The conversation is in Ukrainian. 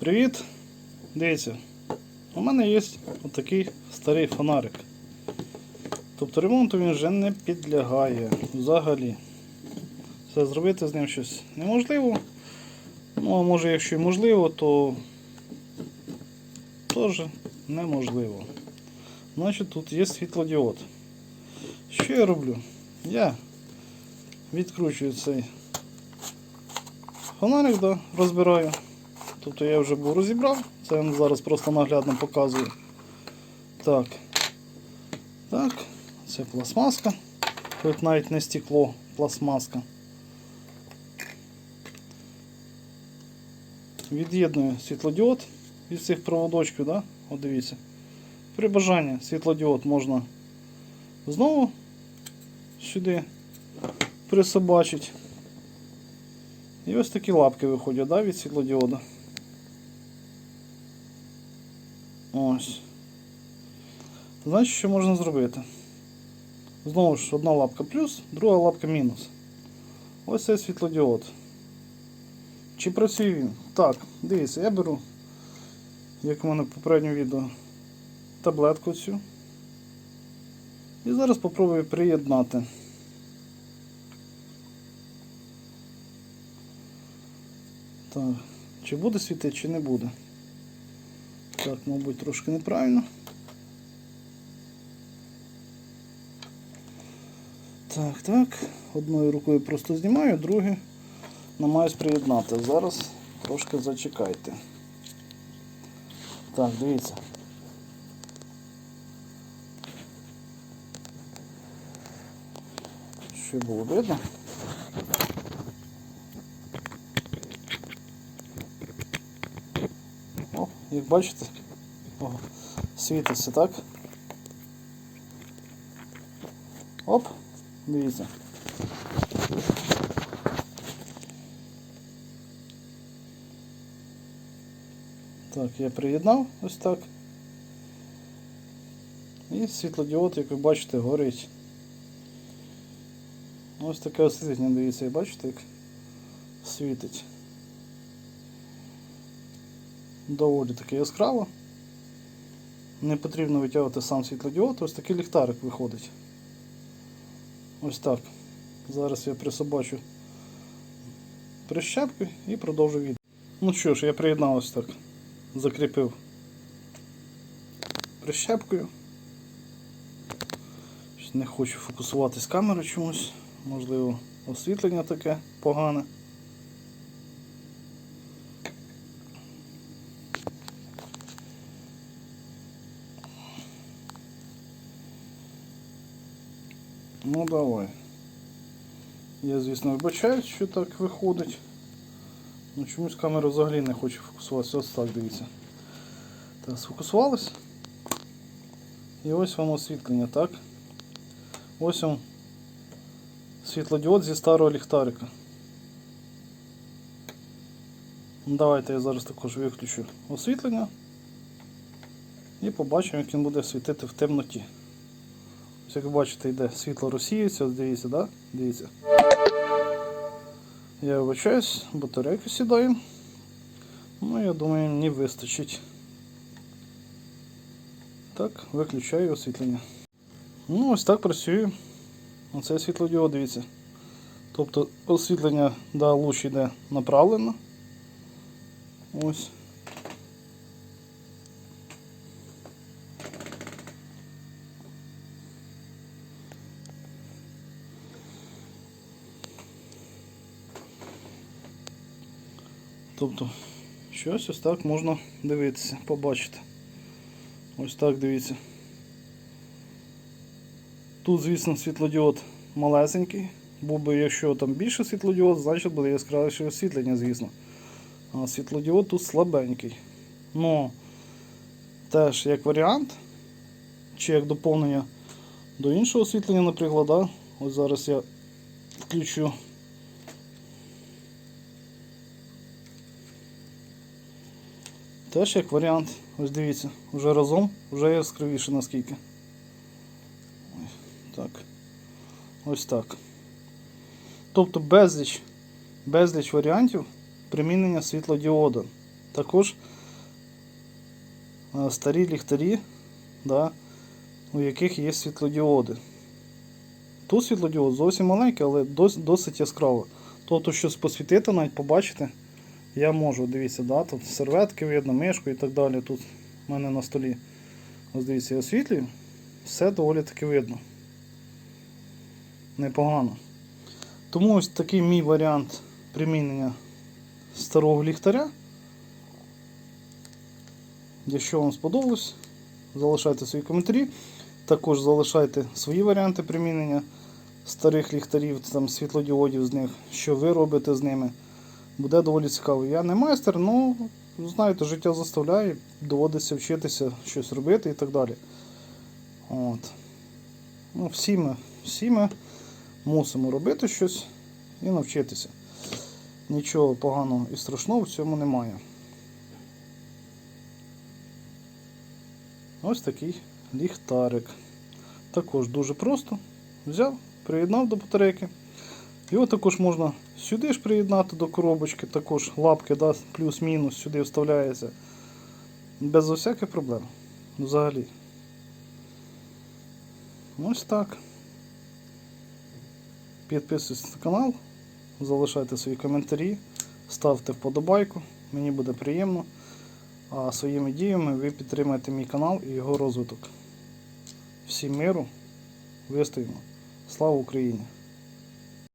Привіт! Дивіться, у мене є отакий старий фонарик. Тобто ремонту він вже не підлягає взагалі. Це зробити з ним щось неможливо. Ну, а може, якщо і можливо, то теж неможливо. Значить, тут є світлодіод. Що я роблю? Я відкручую цей фонарик, да, розбираю. Тобто я вже був розібрав, це я зараз просто наглядно показую. Так. Так, це пластмаска. Тут навіть не стекло, пластмаска. Від'єдную світлодіод від цих проводочків, да? От дивіться. При бажанні світлодіод можна знову сюди присобачити. І ось такі лапки виходять да, від світлодіода. Ось. Значить, що можна зробити? Знову ж одна лапка плюс, друга лапка мінус. Ось цей світлодіод. Чи працює він? Так, дивіться, я беру, як у мене в попередньому відео, таблетку цю. І зараз спробую приєднати. Так, чи буде світити, чи не буде. Так, мабуть, трошки неправильно. Так, так. Одною рукою просто знімаю, другою намагаюсь приєднати. Зараз трошки зачекайте. Так, дивіться. Що було видно? О, як бачите, о, світиться, так? Оп, дивіться. Так, я приєднав ось так. І світлодіод, як ви бачите, горить. Ось таке освітлення, дивіться, і бачите, як світить. Доволі таки яскраво. Не потрібно витягувати сам світлодіод, ось такий ліхтарик виходить. Ось так. Зараз я присобачу прищепки і продовжу відео. Ну що ж, я приєднав ось так. Закріпив прищепкою. Не хочу фокусуватись камерою чомусь. Можливо, освітлення таке погане. Ну давай. Я, звісно, вибачаюсь, що так виходить. Ну чомусь камера взагалі не хоче фокусуватися. Ось так дивіться. Так, сфокусувалась. І ось вам освітлення, так? Ось вам світлодіод зі старого ліхтарика. Ну, Давайте я зараз також виключу освітлення і побачимо, як він буде світити в темноті. Ось як ви бачите, йде світло розсіюється, дивіться, да? Дивіться. Я вибачаюсь, батарейка сідає. Ну, я думаю, мені вистачить. Так, виключаю освітлення. Ну, ось так працює. Оце світлодіод, дивіться. Тобто освітлення да, луч йде направлено. Ось. Тобто, щось ось так можна дивитися, побачити. Ось так дивіться. Тут, звісно, світлодіод малесенький. Був би, якщо там більше світлодіод, значить буде яскравіше освітлення, звісно. А світлодіод тут слабенький. Ну, теж як варіант, чи як доповнення до іншого освітлення, наприклад, да? ось зараз я включу. Теж як варіант, ось дивіться, вже разом, вже яскравіше наскільки. Так. Ось так. Тобто безліч, безліч варіантів примінення світлодіода. також е, старі ліхтарі, да, у яких є світлодіоди. Тут світлодіод зовсім маленький, але досить яскраво. Тобто щось посвітити, навіть побачити, я можу. Дивіться, да, тут серветки видно, мишку і так далі. Тут в мене на столі. Ось дивіться, я освітлюю. Все доволі таки видно. Непогано. Тому ось такий мій варіант примінення старого ліхтаря. Якщо вам сподобалось, залишайте свої коментарі. Також залишайте свої варіанти примінення старих ліхтарів, там світлодіодів з них, що ви робите з ними. Буде доволі цікаво. Я не майстер, але знаєте, життя заставляє, доводиться вчитися щось робити і так далі. От. Ну, всі, ми, всі ми мусимо робити щось і навчитися. Нічого поганого і страшного в цьому немає. Ось такий ліхтарик. Також дуже просто. Взяв, приєднав до батарейки. Його також можна сюди ж приєднати до коробочки, також лапки, да, плюс-мінус сюди вставляється. Без всяких проблем. Взагалі. Ось так. Підписуйтесь на канал, залишайте свої коментарі, ставте вподобайку, мені буде приємно. А своїми діями ви підтримаєте мій канал і його розвиток. Всім миру, вистоїмо. Слава Україні!